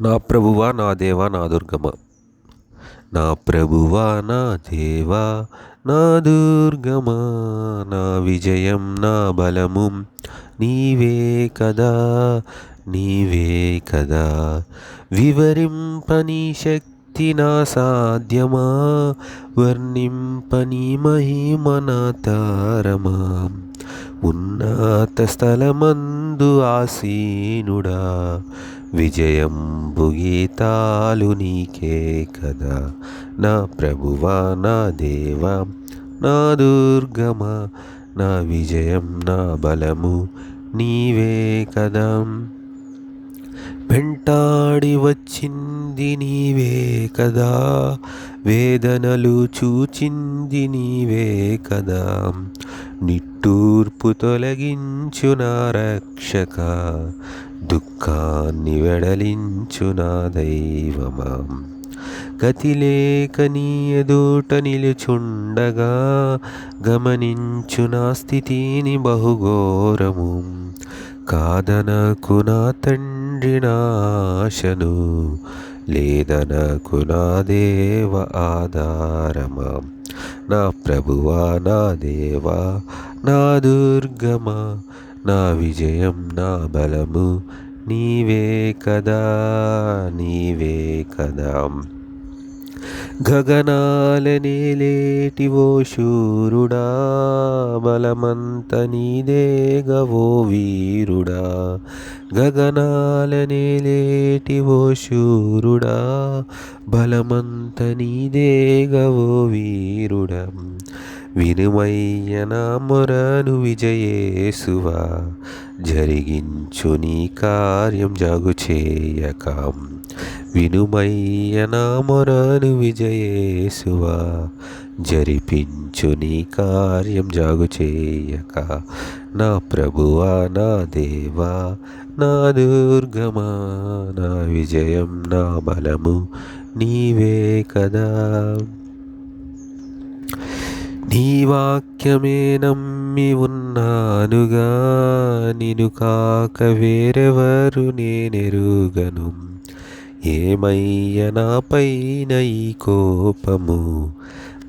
నా ప్రభువా నా దేవా నా దుర్గమ. నా ప్రభువా నా దేవా నా దుర్గమ. నా విజయం నా బలము నీవే కదా నీవే కదా. వివరింపని శక్తి నా సాధ్యమా వర్ణింపని మహిమ నా తారమా. ఉన్నత స్థలమందు ఆసీనుడా విజయం గీతాలు నీకే కదా. నా ప్రభువా నా దేవా నా దుర్గమా నా విజయం నా బలము నీవే కదా. వెంటాడి వచ్చింది నీవే కదా. వేదనలు చూచింది నీవే కదా. నిట్టూర్పు తొలగించు నా రక్షక. దుఃఖాన్ని వెడలించు నా దైవమా. గతిలేక నీ ఎదుట నిలుచుండగా గమనించు నా స్థితిని బహుఘోరము. కాదనకు నా తండ్రి నాశను లేదనకు నా దేవ ఆధారమా? నా ప్రభువా నా దేవా నా దుర్గమా? నా విజయం నా బలము నీవే కదా నీవే కదా. గగనాలనేలేటివో శూరుడా బలమంత నీదేగవో వీరుడా. గగనాలనేలేటివో శూరుడా బలమంత నీదేగవో వీరుడా. వినుమయ్యన మొరను విజయేసువా జరిగించు నీ కార్యం జాగు చేయక. వినుమయ్య నా మొరను విజయేసువా జరిపించు నీ కార్యం జాగు చేయక. నా ప్రభువా నా దేవా నా దుర్గమా నా విజయం నా బలము నీవే కదా. నీ వాక్యమే నమ్మి ఉన్నానుగా నిను కాక వేరెవరు నేనెరుగను. ఏమయ్య నాపైన ఈ కోపము?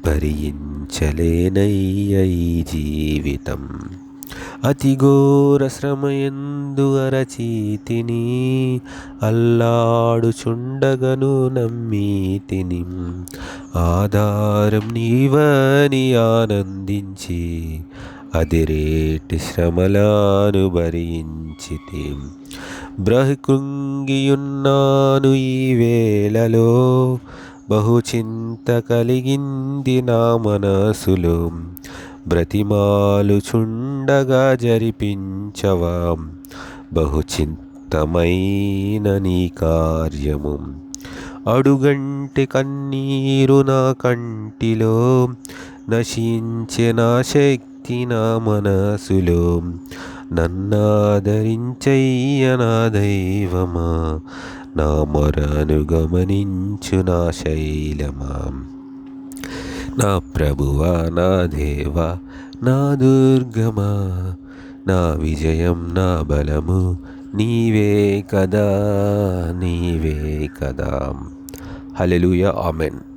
భరించలేనయ్యై జీవితం. అతి ఘోర శ్రమయందు అరచీతిని అల్లాడుచుండగను నమ్మీతిని. ఆధారం నీవని ఆనందించి అదిరేటి శ్రమలాను భరించితి. బ్రహ్కుంగియున్నాను ఈ వేళలో బహుచింత కలిగింది నా మనసులు. బ్రతిమాలుచుండగా జరిపించవా? బహుచింతమైన నీ కార్యము. అడుగంటి కన్నీరు నా కంటిలో. నశించిన శక్తి నా మనసులో. నన్నాదరించయ్య నా దైవమా? నా మొరనుగమనించు నా శైలమా. నా ప్రభువా నా దేవా నా దుర్గమా నా విజయం నా బలము నీవే కదా నీవే కదా. Hallelujah amen.